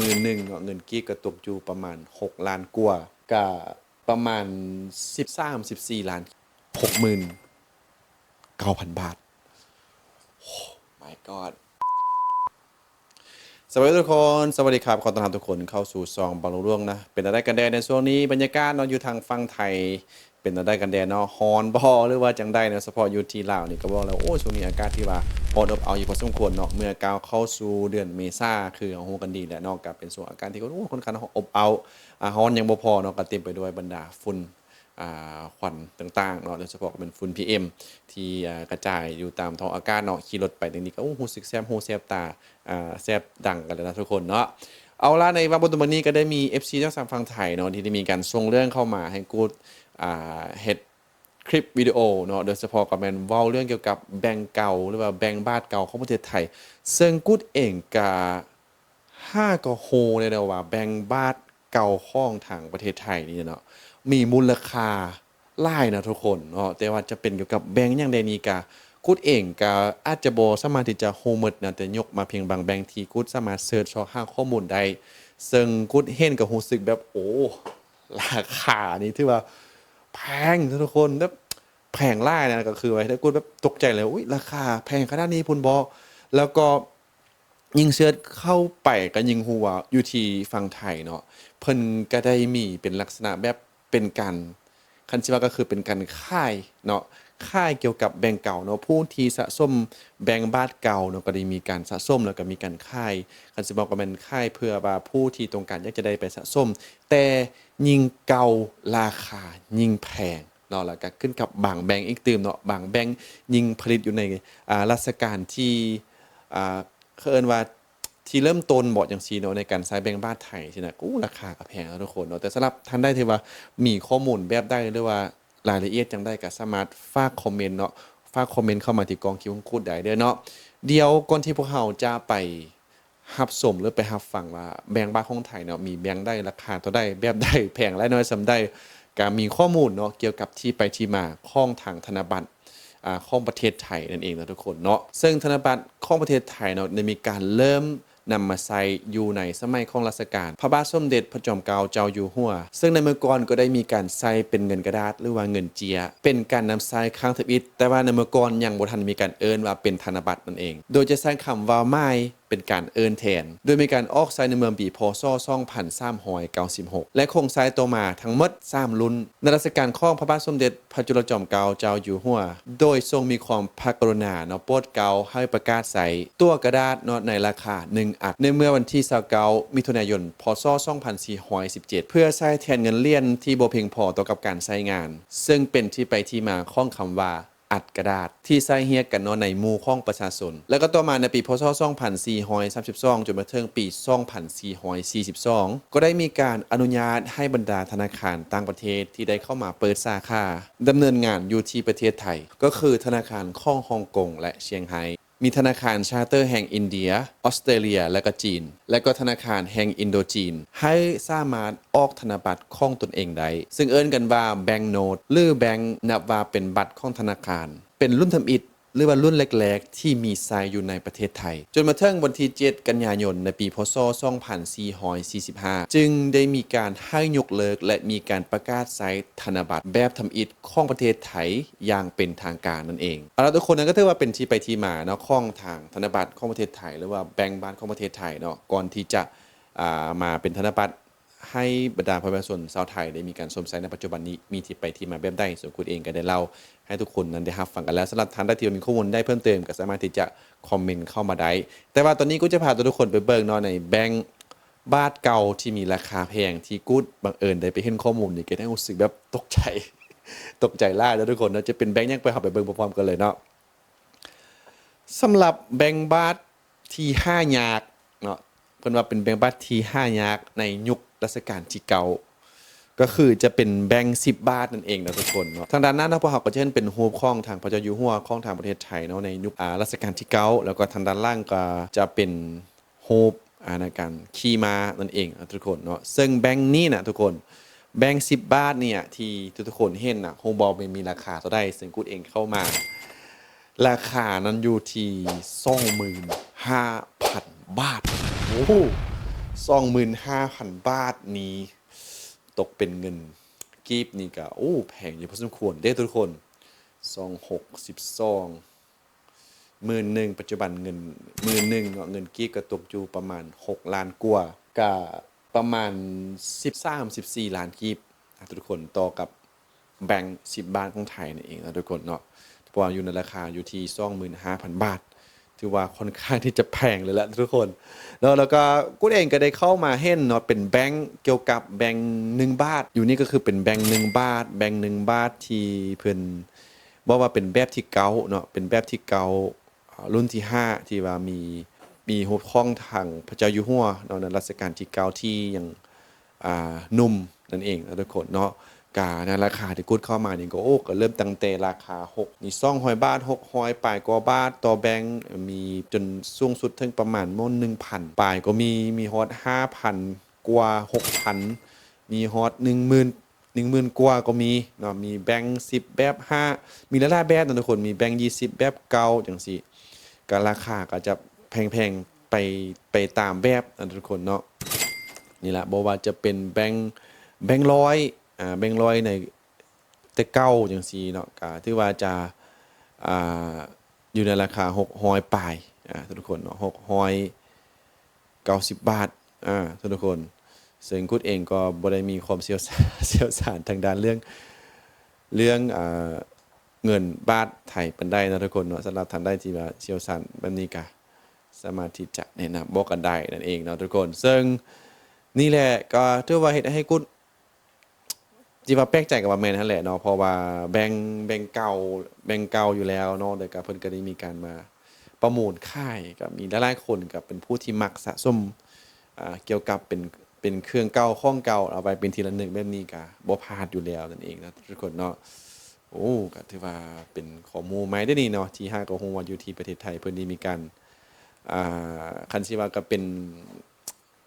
มือหนึ่งเงินกีบก็ตกอยู่ประมาณ 6 ล้านกว่าก็ประมาณ 13 14 ล้าน69,000 บาท โอ้ my god สวัสดีทุกคน สวัสดีครับ ขอต้อนรับทุกคนเข้าสู่ซองบอลลูร่วงนะ เป็นอะไรกันแดในช่วงนี้ บรรยากาศเนาะอยู่ทางฝั่งไทย เป็นอะไรกันแดดเนาะฮอนบอหรือว่าจังได้เนาะเฉพาะอยู่ที่ลาวนี่ก็บอกแล้วโอ้ช่วงนี้อากาศที่ว่าฮอนอบเอาอยู่พอสมควรเนาะเมื่อก้าวเข้าสู่เดือนเมษาคือเอาฮูกันดีแหละเนาะกับเป็นช่วงอากาศที่ก็โอ้คนข้างอบเอาอาฮอนยังบ่พอเนาะก็เต็มไปด้วยบรรดาฝุ่นอ่าควันต่างๆเนาะโดยเฉพาะเป็นฝุ่น PM ที่กระจายอยู่ตามท้องอากาศเนาะขี่รถไปตรงนี้ก็โอ้รู้สึกแซบหูแซบตาอ่าแซบดังกันเลยนะทุกคนเนาะ เอาละในวันบนตัวนี้ก็ได้มี FC จากสังฟังไทยเนาะที่ได้มีการส่งเรื่องเข้ามาให้กูดอ่าเฮ็ดคลิปวิดีโอเนาะโดยเฉพาะกับแมนเว้าเรื่องเกี่ยวกับแบงก์เก่า หรือว่าแบงก์บ้านเก่าของประเทศไทย ซึ่งกูดเองกะห้าก็โฮเลยนะว่าแบงก์บ้านเก่าข้องทางประเทศไทยนี่เนาะมีมูลค่าหลายนะทุกคนเนาะแต่ว่าจะเป็นเกี่ยวกับแบงก์อย่างใดนี้กะ กูดเองก็อาจจะบ่สามารถที่จะโฮมดนะแต่ยกมาเพียงบางแบงทีกูดสามารถเสิร์ชหาข้อมูลได้ซึ่งกูดเห็นก็รู้สึกแบบโอ้ราคานี่ถือว่าแพงทุกคนแบบแพงหลานะก็คือไว้ถ้ากูดแบบตกใจเลยอุ้ยราคาแพงขนาดนี้พุ่นบ่แล้วก็ยิงเชิดเข้าไปก็ยิงหัวอยู่ที่ฝั่งไทยเนาะเพิ่นก็ได้มีเป็นลักษณะแบบเป็นการ คันสิว่าก็คือเป็นการค่ายเนาะค่ายเกี่ยวกับแบงก์เก่าเนาะผู้ที่สะสมแบงก์บานเก่าเนาะก็ได้มีการสะสมแล้วก็มีการค่ายคันสิบอกก็เป็นค่ายเพื่อว่าผู้ที่ต้องการอยากจะได้ไปสะสมแต่ยิงเก่าราคายิงแพงเนาะแล้วก็ขึ้นกับบางแบงก์อีกตื่มเนาะบางแบงก์ยิงผลิตอยู่ในอ่าราชการที่อ่าเขินว่า ที่เริ่มต้นบอกอย่างซีเนาะในการใช้แบงก์บ้านไทยใช่นะกู้ราคาก็แพงแล้วทุกคนเนาะแต่สำหรับท่านได้ที่ว่ามีข้อมูลแบบได้หรือว่ารายละเอียดจังได้ก็สามารถฝากคอมเมนต์เนาะฝากคอมเมนต์เข้ามาที่กองคิวของกูดได้เด้อเนาะเดี๋ยวก่อนที่พวกเราจะไปรับสมหรือไปรับฟังว่าแบงก์บ้านของไทยเนาะมีแบงก์ได้ราคาเท่าใดแบบใดแพงและน้อยสำได้ก็มีข้อมูลเนาะเกี่ยวกับที่ไปที่มาข้องทางธนบัตรอ่าของประเทศไทยนั่นเองนะทุกคนเนาะซึ่งธนบัตรของประเทศไทยเนาะได้มีการเริ่ม นำมาใช้อยู่ในสมัยของรัชกาลพระบาทสมเด็จพระจอมเกล้าเจ้าอยู่หัว ซึ่งในเมื่อก่อนก็ได้มีการใช้เป็นเงินกระดาษหรือว่าเงินเจีย เป็นการนำใช้ครั้งทวิตแต่ว่าในเมื่อก่อนยังบ่ทันมีการเอิ้นว่าเป็นธนบัตรนั่นเอง โดยจะใช้คำว่าไม้ เป็นการเอิ้นแทน โดยมีการออกไซในเมืองปีพศ2396 และคงไซตัวมาทั้งหมด3รุ่นในรัชกาลของพระบาทสมเด็จพระจุลจอมเกล้าเจ้าอยู่หัว โดยทรงมีความพระกรุณาเนาะโปรดเกล้าให้ประกาศใส่ตัวกระดาษเนาะในราคา 1 อัด ในเมื่อวันที่29มิถุนายนพศ2417 เพื่อใช้แทนเงินเลี่ยนที่บ่เพียงพอต่อกับการใช้งาน ซึ่งเป็นที่ไปที่มาของคำว่า อัดกระดาษที่ใส่เฮียกกันเนาะในหมู่ของประชาชน แล้วก็ต่อมาในปีพศ2432จนมาถึงปี2442 ก็ได้มีการอนุญาตให้บรรดาธนาคารต่างประเทศที่ได้เข้ามาเปิดสาขาดำเนินงานอยู่ที่ประเทศไทย ก็คือธนาคารข้องฮ่องกงและเชียงไฮ้ มีธนาคารชาเตอร์แห่งอินเดีย ออสเตรเลีย และก็จีน และก็ธนาคารแห่งอินโดจีน ให้สามารถออกธนบัตรของตนเองได้ ซึ่งเอิ้นกันว่าแบงก์โนดหรือแบงก์นับว่าเป็นบัตรของธนาคาร เป็นรุ่นทำอิฐ หรือว่ารุ่นแรกๆ ที่มีไซอยู่ในประเทศไทย จนมาถึงวันที่ 7 กันยายนในปีพศ 2445 จึงได้มีการให้ยกเลิก และมีการประกาศใช้ธนบัตรแบบทำอิฐของประเทศไทยอย่างเป็นทางการนั่นเองเอาละทุกคนนั้นก็ถือว่าเป็นที่ไปที่มาเนาะของทางธนบัตรของประเทศไทย หรือว่าแบงก์บ้านของประเทศไทยเนาะก่อนที่จะอ่ามาเป็นธนบัตร ให้บรรดาประชาชนชาวไทยได้มีการสวมใส่ในปัจจุบันนี้มีที่ไปที่มาแบบใดส่วนคุณเองก็ได้เล่าให้ทุกคนนั้นได้รับฟังกันแล้วสำหรับท่านใดที่มีข้อมูลได้เพิ่มเติมก็สามารถที่จะคอมเมนต์เข้ามาได้แต่ว่าตอนนี้กูจะพาทุกคนไปเบิ่งเนาะในแบงก์บานเก่าที่มีราคาแพงที่กูบังเอิญได้ไปเห็นข้อมูลนี่ก็ได้รู้สึกแบบตกใจตกใจล่าแล้วทุกคนเนาะจะเป็นแบงก์ยังไปเข้าไปเบิ่งพร้อมๆกันเลยเนาะสำหรับแบงก์บานที่ห้ายากเนาะเพิ่นว่าเป็นแบงค์บัตรที่ห้ายากในยุค รัชกาลที่เก่าก็คือจะเป็นแบงค์10บบาทนั่นเองนะทุกคนเนาะทางด้านหน้านะพวกเราก็จะเห็นเป็นรูปของทางพระเจ้าอยู่หัวข้องทางประเทศไทยเนาะในยุคอารัชกาลที่เก้าแล้วก็ทางด้านล่างก็จะเป็นรูปอ่าในการขี่มานั่นเองนะทุกคนเนาะซึ่งแบงค์นี้นะทุกคนแบงค์10บบาทเนี่ยที่ทุกคนเห็นน่ะคงบอกไม่มีราคาเท่าใดซึ่งกูเองเข้ามา ราคานั้นอยู่ที่25,000บาทโอ้ 25,000 บาทนี้ ตกเป็นเงินกีบนี่ก็โอ้แพงอยู่พอสมควรเด้ทุกคนซองหกสิบซองหมื่นหนึ่งปัจจุบันเงินหมื่นหนึ่งเนาะเงินกีบก็ตกอยู่ประมาณ 6 ล้านกว่าก็ประมาณ 13 14 ล้านกีบทุกคนต่อกับแบงค์10 บาทของไทยนี่เองนะทุกคนเนาะเพราะอยู่ในราคาอยู่ที่25,000 บาท ถือว่าค่อนข้างที่จะแพงเลยแหละทุกคนแล้วแล้วก็กูเองก็ได้เข้ามาเห็นเนาะเป็นแบงก์เกี่ยวกับแบงก์หนึ่งบาท อยู่นี่ก็คือเป็นแบงก์หนึ่งบาท แบงก์หนึ่งบาทที่เพิ่นบอกว่าเป็นแบบที่เก่าเนาะเป็นแบบที่เก่ารุ่นที่ห้าที่ว่ามีมีหัวข้องทางพระเจ้าอยู่หัวเนาะในรัชกาลที่เก้าที่ยังอ่าหนุ่มนั่นเองนะทุกคนเนาะ กาในราคาที่กุดเข้ามานี่ก็โอ้ก็เริ่มตั้งแต่ราคา6นี่200บาท600ปลายกว่าบาทต่อแบงมีจนสูงสุดถึงประมาณมน1,000ปลายก็มีมีฮอต5,000 กว่า 6,000 มีฮอต10,000 10,000กว่าก็มีเนาะมีแบงค์10แบบ5มีหลายๆแบบนะทุกคนมีแบงค์20แบบเก่าจังซี่ก็ราคาก็จะแพงๆไปไปตามแบบนะทุกคนเนาะนี่แหละบอกว่าจะเป็นแบงค์แบงค์ร้อย อ่าแบงร้อยในแต่เก้าอย่างซีเนาะก็ที่ว่าจะอ่าอยู่ในราคาหกหอยปลายอ่าทุกคนเนาะหกหอยเก้าสิบบาทอ่าทุกคนซึ่งคุดเองก็บ่ได้มีความเชี่ยวชาญเชี่ยวชาญทางด้านเรื่องเรื่องอ่าเงินบาทไทยเป็นได้นะทุกคนเนาะสำหรับท่านได้ที่ว่าเชี่ยวชาญแบบนี้ก็สามารถที่จะแนะนำบอกกันได้นั่นเองเนาะทุกคน ซึ่งนี่แหละก็ถือว่าเฮ็ดให้กู จีว่าแปลกใจกับว่าแม่นนั่นแหละเนาะเพราะว่าแบงค์แบงค์เก่าแบงค์เก่าอยู่แล้วเนาะแต่ก็เพิ่นก็ได้มีการมาประมูลค่ายก็มีหลายๆคนก็เป็นผู้ที่มักสะสมอ่าเกี่ยวกับเป็นเป็นเครื่องเก่าของเก่าเอาไปเป็นทีละหนึ่งแบบนี้ก็บ่พลาดอยู่แล้วนั่นเองนะทุกคนเนาะโอ้ก็ถือว่าเป็นข้อมูลใหม่ได้นี่เนาะที่ห้าก็คงว่าอยู่ที่ประเทศไทยเพิ่นได้มีการอ่าคันสิว่าก็เป็น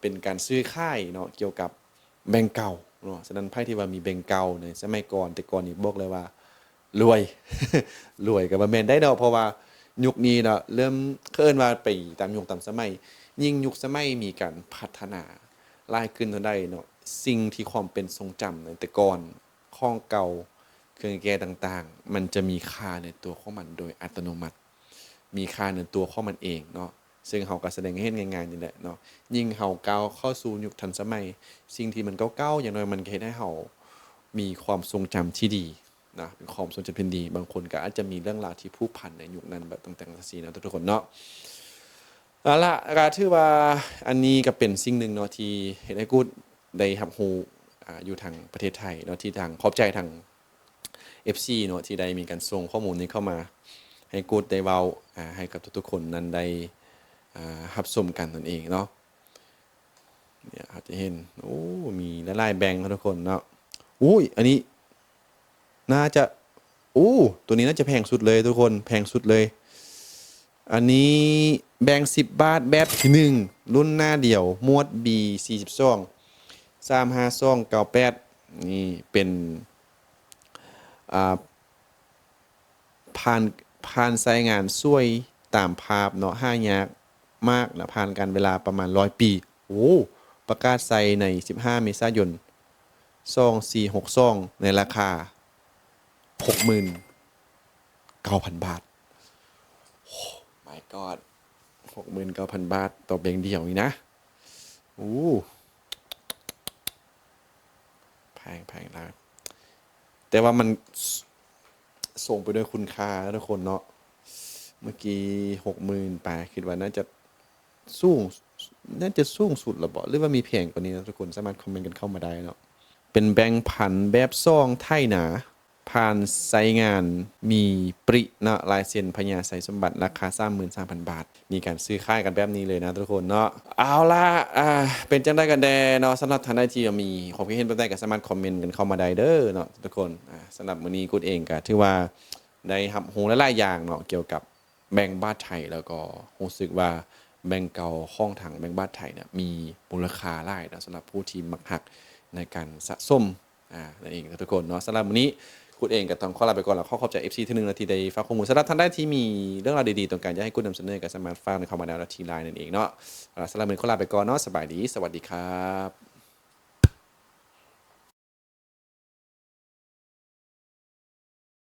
เป็นการซื้อค่ายเนาะเกี่ยวกับ แบงเก่าเนาะฉะนั้นไพ่ที่ว่ามีแบงก์เก่าในสมัยก่อนแต่ก่อนนี่บอกเลยว่า รวย รวยกับบ่แม่นได้ดอกเพราะว่ายุคนี้เนาะเริ่มเคลื่อนว่าไปตามยุคตามสมัย ยิ่งยุคสมัยมีการพัฒนาหลายขึ้นเท่าใดเนาะสิ่งที่ความเป็นทรงจำในแต่ก่อนของเก่าเครื่องแก้ต่างๆ มันจะมีค่าในตัวของมันโดยอัตโนมัติ มีค่าในตัวของมันเองเนาะ ซึ่งเขาก็แสดงให้เห็นง่ายๆนี่แหละเนาะยิ่งเขาก้าวเข้าสู่ยุคทันสมัย สิ่งที่มันเก่าๆอย่างน้อยมันก็เฮ็ดให้เขามีความทรงจำที่ดีนะเป็นความทรงจำที่ดี บางคนก็อาจจะมีเรื่องราวที่ผูกพันในยุคนั้นแบบต่างๆสีนะทุกๆคนเนาะเอาละก็ถือว่าอันนี้ก็เป็นสิ่งหนึ่งเนาะที่เฮ็ดให้กูดได้รับรู้อ่าอยู่ทางประเทศไทยเนาะที่ทางขอบใจทาง FC เนาะที่ได้มีการส่งข้อมูลนี้เข้ามา ให้กูดได้เว้าให้กับทุกๆคนนั้นได้ อ่ารับชมกันนั่นเองเนาะเนี่ยอาจจะเห็นโอ้มีหลายแบงค์ทุกคนเนาะอุ้ยอันนี้ น่าจะอู้ตัวนี้น่าจะแพงสุดเลยทุกคนแพงสุดเลย อันนี้แบงค์10บบาทแบบที่หนึ่งรุ่นหน้าเดี่ยวมวด B 42 352 98นี่เป็นอ่าผ่านผ่านสายงานสวยตามภาพเนาะห้ายาก มากนะผ่านการเวลาประมาณ100ปีโอ้ประกาศใส่ใน 15 เมษายน2462ในราคา 69,000 บาท โอ้ my god 69,000 บาท ต่อแบงค์เดียวนี่นะโอ้แพงแพงแล้วแต่ว่ามันส่งไปด้วยคุณค่าทุกคนเนาะ เมื่อกี้หกหมื่นแปดคิดว่าน่าจะ สูงน่าจะสูงสุดหรือเปล่าหรือว่ามีแพงกว่านี้นะทุกคนสามารถคอมเมนต์กันเข้ามาได้เนาะเป็นแบงค์พันแบบซองไทยหนาผ่านไซงานมีปรินะลายเซ็นพญาไสสมบัติราคา33,000บาท มีการซื้อค่ายกันแบบนี้เลยนะทุกคนเนาะเอาล่ะอ่าเป็นจังได้กันแดเนาะสำหรับทานใดที่มีความคิดเห็นแบบใดก็สามารถคอมเมนต์กันเข้ามาได้เด้อเนาะทุกคนอ่าสำหรับมื้อนี้กูเองก็ถือว่าได้รับรู้หลายๆอย่างเนาะเกี่ยวกับแบงค์บาทไทยแล้วก็รู้สึกว่า แบงก์เก่าข้องทางแบงก์บานไทยเนี่ยมีมูลค่าไล่นะสำหรับผู้ที่มักหักในการสะสมอ่านั่นเองทุกคนเนาะสำหรับวันนี้คุณเองก็ต้องขอลาไปก่อนแล้วขอขอบใจ FC ที่หนึ่งนาทีได้ฝากข้อมูลสำหรับท่านได้ที่มีเรื่องราวดีๆตรงการจะให้คุณนำเสนอกับสามารถฝากในคอมเมนต์ดาวทีไลน์นั่นเองเนาะสำหรับมื้อนี้ขอลาไปก่อนเนาะสบายดี สวัสดีครับ